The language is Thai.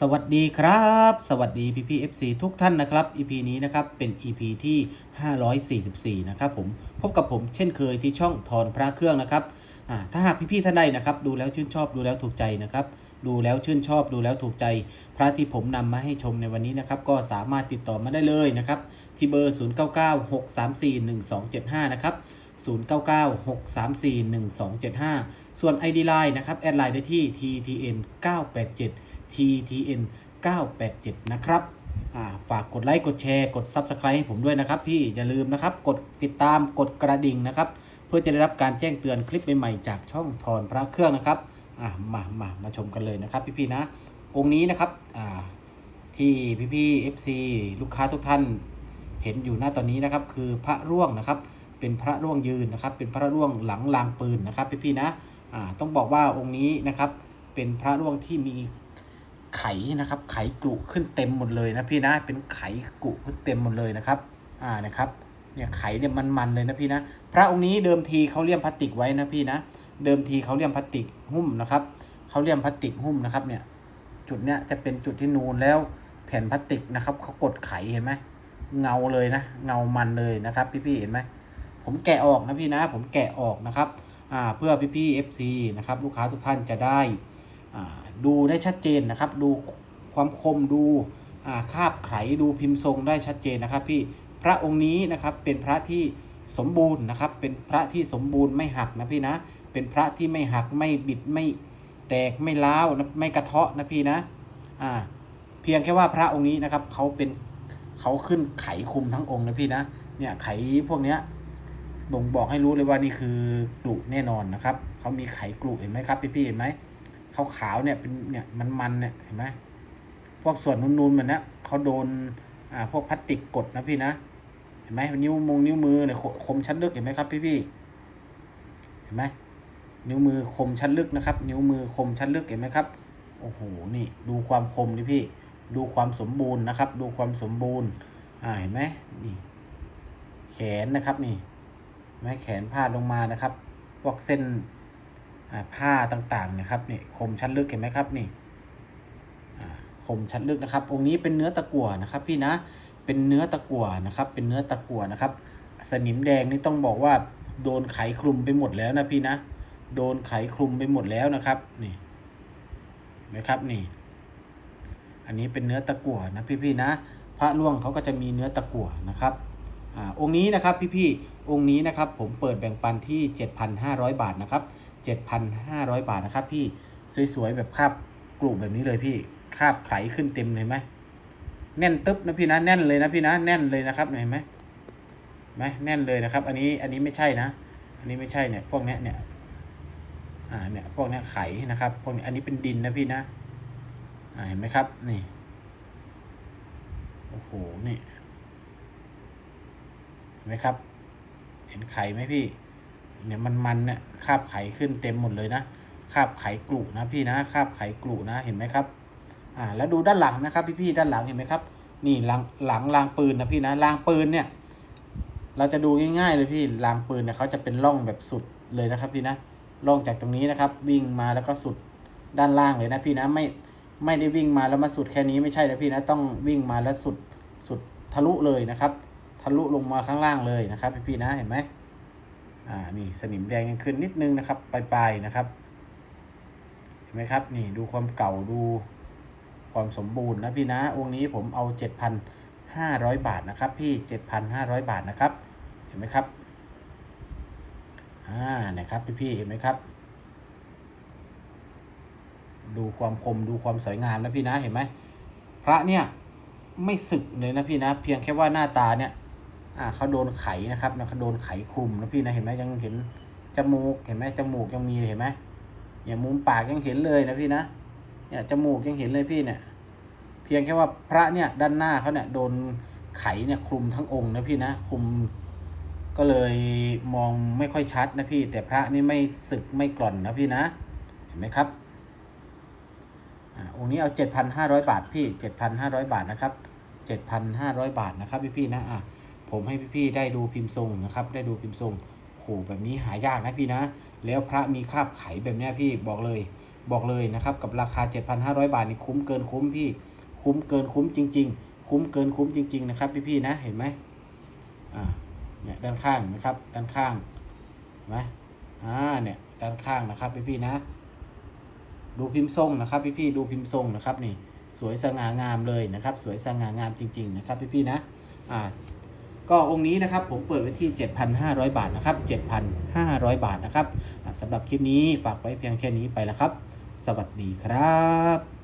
สวัสดีครับ สวัสดีพี่พี่ๆ FC ทุกท่านนะครับ EP นี้นะครับเป็น EP ที่ 544 นะครับผมพบกับผมเช่นเคยที่ช่องทอนพระเครื่องนะครับถ้าหากพี่พี่ท่านใดนะครับ ดูแล้วชื่นชอบดูแล้วถูกใจนะครับ ดูแล้วชื่นชอบดูแล้วถูกใจ พระที่ผมนำมาให้ชมในวันนี้นะครับ ก็สามารถติดต่อมาได้เลยนะครับ ที่เบอร์ 0996341275 นะครับ0996341275 ส่วน ID Line นะครับแอดไลน์ได้ที่ TTN 987 TTN 987 นะครับฝากกดไลค์กดแชร์กด Subscribe ให้ผมด้วยนะครับพี่อย่าลืมนะครับกดติดตามกดกระดิ่งนะครับ เพื่อจะได้รับการแจ้งเตือนคลิปใหม่ๆจากช่องทอนพระเครื่องนะครับมามามาชมกันเลยนะครับพี่ๆนะ องค์นี้นะครับอ่าที่พี่ๆ FC ลูกค้าทุกท่านเห็นอยู่หน้าตอนนี้นะครับ คือพระร่วงนะครับ เป็นพระร่วงยืนนะครับ เป็นพระร่วงหลังลางปืนนะครับพี่ๆนะต้องบอกว่าองค์นี้นะครับเป็นพระร่วงที่มี ไขนะครับ ไขกลุขึ้นเต็มหมดเลยนะพี่นะ เป็นไขกลุขึ้นเต็มหมดเลยนะครับ อ่านะครับ เนี่ยไขเนี่ยมันๆเลยนะพี่นะ พระองค์นี้เดิมทีเขาเลี่ยมพลาสติกไว้นะพี่นะ เดิมทีเขาเลี่ยมพลาสติกหุ้มนะครับเขาเลี่ยมพลาสติกหุ้มนะครับเนี่ย จุดเนี้ยจะเป็นจุดที่นูนแล้วแผ่นพลาสติกนะครับเขากดไขเห็นไหมเงาเลยนะ เงามันเลยนะครับ พี่ๆเห็นไหมผมแกะออกนะพี่นะ ผมแกะออกนะครับ อ่า เพื่อพี่ๆ FC นะครับ ลูกค้าทุกท่านจะได้ ดูได้ชัดเจนนะครับ ดูความคมดูาคาบไขดูพิมพ์ทรงได้ชัดเจนนะครับ พี่พระองค์นี้นะครับเป็นพระที่สมบูรณ์นะครับ เป็นพระที่สมบูรณ์ไม่หักนะพี่นะ เป็นพระที่ไม่หักไม่บิดไม่แตกไม่ล้าวนะไม่กระเทาะนะพี่นะอ่าเพียงแค่ว่าพระองค์นี้นะครับเขาเป็นเขาขึ้นไขคุมทั้งองค์นะพี่นะเนี่ยไขพวกเนี้ยบ่งบอกให้รู้เลยว่านี่คือกลุแน่นอนนะครับเขามีไขกลุเห็นไหมครับพี่ๆเห็นไหม ขาวขาวๆเนี่ยเป็นเนี่ยมันมันๆเนี่ยเห็นไหมพวกส่วนนูนๆมันนี้เขาโดนอ่าพวกพลาสติกกดนะพี่นะเห็นไหมนิ้วมงนิ้วมือเนี่ยคมชั้นลึกเห็นไหมครับพี่ๆเห็นไหมนิ้วมือคมชั้นลึกนะครับ นิ้วมือคมชั้นลึกเห็นไหมครับโอ้โหนี่ดูความคมดิพี่ ดูความสมบูรณ์นะครับ ดูความสมบูรณ์อ่าเห็นไหมนี่ แขนนะครับนี่ไหมแขนพาดลงมานะครับพวกเส้น ผ้าต่างๆนะครับนี่คมชั้นลึกเห็นไหมครับนี่คมชั้นลึกนะครับ องค์นี้เป็นเนื้อตะกั่วนะครับพี่นะเป็นเนื้อตะกั่วนะครับ เป็นเนื้อตะกั่วนะครับ สนิมแดงนี่ต้องบอกว่าโดนไขคลุมไปหมดแล้วนะพี่นะ โดนไขคลุมไปหมดแล้วนะครับนี่นะครับนี่ อันนี้เป็นเนื้อตะกั่วนะพี่ๆนะ พระล่วงเขาก็จะมีเนื้อตะกั่วนะครับอ่าองค์นี้นะครับพี่ๆองค์นี้นะครับผมเปิดแบ่งปันที่ 7,500 บาทนะครับ 7,500 บาทนะครับพี่สวยๆแบบคาบกลุ่แบบนี้เลยพี่คาบไขขึ้นเต็มเลยไหมแน่นตึ๊บนะพี่นะแน่นเลยนะพี่นะแน่นเลยนะครับเห็นไหมไหมแน่นเลยนะครับ อันนี้อันนี้ไม่ใช่นะ อันนี้ไม่ใช่เนี่ย พวกเนี้ยเนี่ยอ่าเนี่ยพวกเนี้ยไขนะครับพวกนี้อันนี้เป็นดินนะพี่นะอ่าเห็นไหมครับนี่โอ้โหนี่เห็นไหมครับ เห็นไข่ไหมพี่ เนี่ยมันมันเนี่ยคาบไข่ขึ้นเต็มหมดเลยนะคาบไข่กลุ่นะพี่นะคาบไข่กลุ่นะเห็นไหมครับอ่าแล้วดูด้านหลังนะครับพี่ๆด้านหลังเห็นไหมครับ นี่หลังหลังรางปืนนะพี่นะรางปืนเนี่ย เราจะดูง่ายๆเลยพี่รางปืนเนี่ยเขาจะเป็นร่องแบบสุดเลยนะครับพี่นะล่องจากตรงนี้นะครับ วิ่งมาแล้วก็สุดด้านล่างเลยนะพี่นะไม่ไม่ได้วิ่งมาแล้วมาสุดแค่นี้ไม่ใช่นะพี่นะต้องวิ่งมาแล้วสุดสุดทะลุเลยนะครับ ทะลุลงมาข้างล่างเลยนะครับ พี่พี่ๆนะเห็นไหม อ่านี่สนิมแดงยังขึ้นนิดนึงนะครับปลายๆนะครับเห็นไหมครับนี่ดูความเก่าดูความสมบูรณ์นะพี่นะองค์นี้ผมเอา 7,500 บาทนะครับ พี่7,500 บาทนะครับ เห็นไหมครับอ่านะครับพี่ๆเห็นไหมครับ ดูความคมดูความสวยงามนะพี่นะเห็นไหมพระเนี่ยไม่สึกเลยนะพี่นะ เพียงแค่ว่าหน้าตาเนี่ย อ่าเขาโดนไขนะครับนะเขาโดนไขคลุมนะพี่นะเห็นไหมยังเห็นจมูกเห็นไหมจมูกยังมีเห็นไหมเนี่ยมุมปากยังเห็นเลยนะพี่นะเนี่ยจมูกยังเห็นเลยพี่เนี่ย เพียงแค่ว่าพระเนี่ยด้านหน้าเขาเนี่ยโดนไขเนี่ยคลุมทั้งองค์นะพี่นะคลุมก็เลยมองไม่ค่อยชัดนะพี่ แต่พระนี่ไม่สึกไม่กร่อนนะพี่นะ เห็นไหมครับอ่าองค์นี้เอา 7,500 บาทพี่ 7,500 บาทนะครับ 7,500 บาทนะครับพี่พี่นะอะ ผมให้พี่ๆได้ดูพิมพ์ทรงนะครับ ได้ดูพิมพ์ทรงโหแบบนี้หายากนะพี่นะ แล้วพระมีคาบไขแบบนี้พี่บอกเลย บอกเลยนะครับ กับราคา 7,500 บาทนี่คุ้มเกินคุ้มพี่ คุ้มเกินคุ้มจริง ๆ คุ้มเกินคุ้มจริง ๆ นะครับ พี่ๆนะเห็นไหมอ่าเนี่ยด้านข้างนะครับ ด้านข้างเห็นไหมอ่าเนี่ยด้านข้างนะครับพี่ๆนะ ดูพิมพ์ทรงนะครับ พี่ๆดูพิมพ์ทรงนะครับนี่สวยสง่างามเลยนะครับ สวยสง่างามจริง ๆ นะครับ พี่ๆนะอ่า ก็องค์นี้นะครับผมเปิดไว้ที่ 7,500 บาทนะครับ 7,500 บาทนะครับสำหรับคลิปนี้ฝากไว้เพียงแค่นี้ไปแล้วครับ สวัสดีครับ